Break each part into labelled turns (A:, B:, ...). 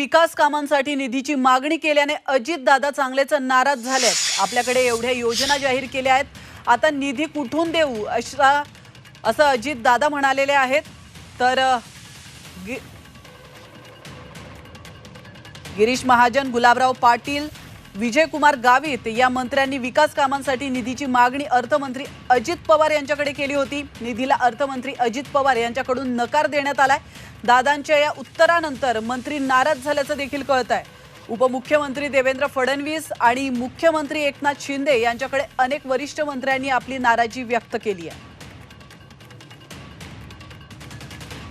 A: विकास कामांसाठी निधीची मागणी केल्याने अजित दादा चांगलेच नाराज झाले आपल्याकडे एवढ्या योजना जाहीर केल्या आहेत. आता निधी कुठून देऊ अशा असं अजित दादा म्हणालेले आहेत. तर गि- गिरीश महाजन गुलाबराव पाटील विजयकुमार गावित या मंत्र्यांनी विकास कामांसाठी निधीची मागणी अर्थमंत्री अजित पवार यांच्याकडे केली होती. निधीला अर्थमंत्री अजित पवार यांच्याकडून नकार देण्यात आलाय. दादांच्या या उत्तरानंतर मंत्री नाराज झाल्याचं देखील कळत आहे. उपमुख्यमंत्री देवेंद्र फडणवीस आणि मुख्यमंत्री एकनाथ शिंदे यांच्याकडे अनेक वरिष्ठ मंत्र्यांनी आपली नाराजी व्यक्त केली आहे.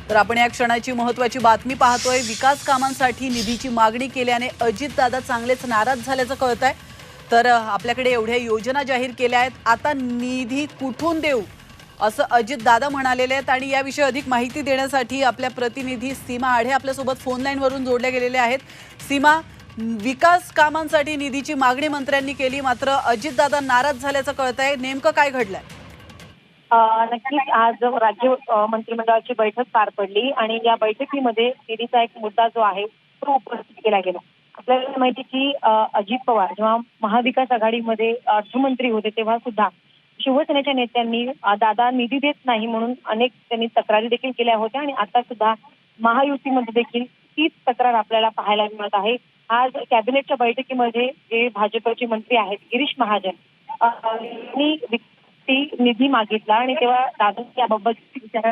A: तर आपण या क्षणाची महत्वाची बातमी पाहतोय. विकास कामांसाठी निधीची मागणी केल्याने अजितदादा चांगलेच नाराज झाल्याचं कळत आहे. तर आपल्याकडे एवढ्या योजना जाहीर केल्या आहेत. आता निधी कुठून देऊ? असं अजितदादा म्हणालेले आहेत आणि याविषयी अधिक माहिती देण्यासाठी आपल्या प्रतिनिधी सीमा आढे आपल्यासोबत फोन लाईनवरून जोडल्या गेलेल्या आहेत. सीमा विकास कामांसाठी निधीची मागणी मंत्र्यांनी केली मात्र अजितदादा नाराज झाल्याचं कळत आहे नेमकं काय घडलंय?
B: नक्कीच आज राज्य मंत्रिमंडळाची बैठक पार पडली आणि या बैठकीमध्ये निधीचा एक मुद्दा जो आहे तो उपस्थित केला गेला. आपल्याला माहिती की अजित पवार जेव्हा महाविकास आघाडीमध्ये अर्थमंत्री होते तेव्हा सुद्धा शिवसेनेच्या नेत्यांनी दादा निधी देत नाही म्हणून अनेक त्यांनी तक्रारी देखील केल्या होत्या आणि आता सुद्धा महायुतीमध्ये देखील तीच तक्रार आपल्याला पाहायला मिळत आहे. आज कॅबिनेटच्या बैठकीमध्ये जे भाजपचे मंत्री आहेत गिरीश महाजन यांनी ती निधी मागितला आणि तेव्हा दादांनी याबाबत विचार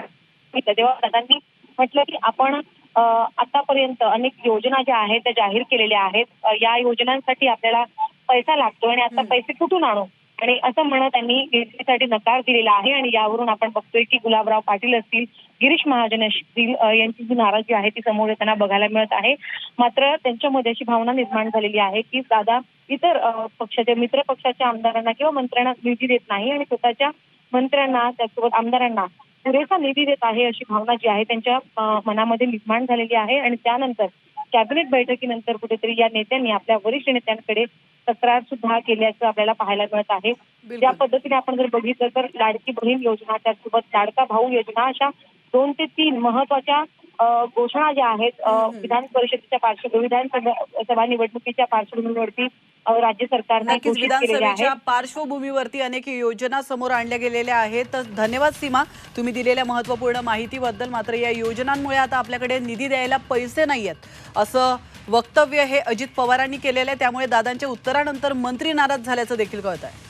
B: तेव्हा दादांनी म्हटलं की आपण आतापर्यंत अनेक योजना ज्या आहेत त्या जाहीर केलेल्या आहेत. या योजनांसाठी आपल्याला पैसा लागतो आणि आता पैसे कुठून आणू? आणि असं म्हणत त्यांनी युतीसाठी नकार दिलेला आहे आणि यावरून आपण बघतोय की गुलाबराव पाटील असतील गिरीश महाजन असतील यांची जी नाराजी आहे ती समोर येताना बघायला मिळत आहे. मात्र त्यांच्यामध्ये अशी भावना निर्माण झालेली आहे की दादा इतर पक्षाच्या मित्र पक्षाच्या आमदारांना किंवा मंत्र्यांना निधी देत नाही आणि स्वतःच्या मंत्र्यांना त्यासोबत आमदारांना पुरेसा निधी देत आहे अशी भावना जी आहे त्यांच्या मनामध्ये निर्माण झालेली आहे. आणि त्यानंतर कॅबिनेट बैठकीनंतर कुठेतरी या नेत्यांनी आपल्या वरिष्ठ नेत्यांकडे तक्रार सुद्धा केल्याचं आपल्याला पाहायला मिळत आहे. ज्या पद्धतीने आपण जर बघितलं तर लाडकी बहीण योजना त्याचसोबत लाडका भाऊ योजना अशा दोन ते तीन महत्त्वाच्या घोषणा ज्या आहेत विधान परिषदेच्या पार्श्वभूमी विधानसभा सभा निवडणुकीच्या पार्श्वभूमीवरती राज्य सरकारने
A: नक्कीच
B: घोषित केलेल्या
A: विधानसभेच्या
B: आहेत.
A: पार्श्वभूमीवरती अनेक योजना समोर आणल्या गेलेल्या आहेत. तर धन्यवाद सीमा. तुम्ही दिलेल्या महत्त्वपूर्ण माहितीबद्दल मात्र या योजनांमुळे आता आपल्याकडे निधी द्यायला पैसे नाही आहेत. असं वक्तव्य हे अजित पवारांनी केलेलं आहे. त्यामुळे दादांच्या उत्तरानंतर मंत्री नाराज झाल्याचं देखील कळत आहे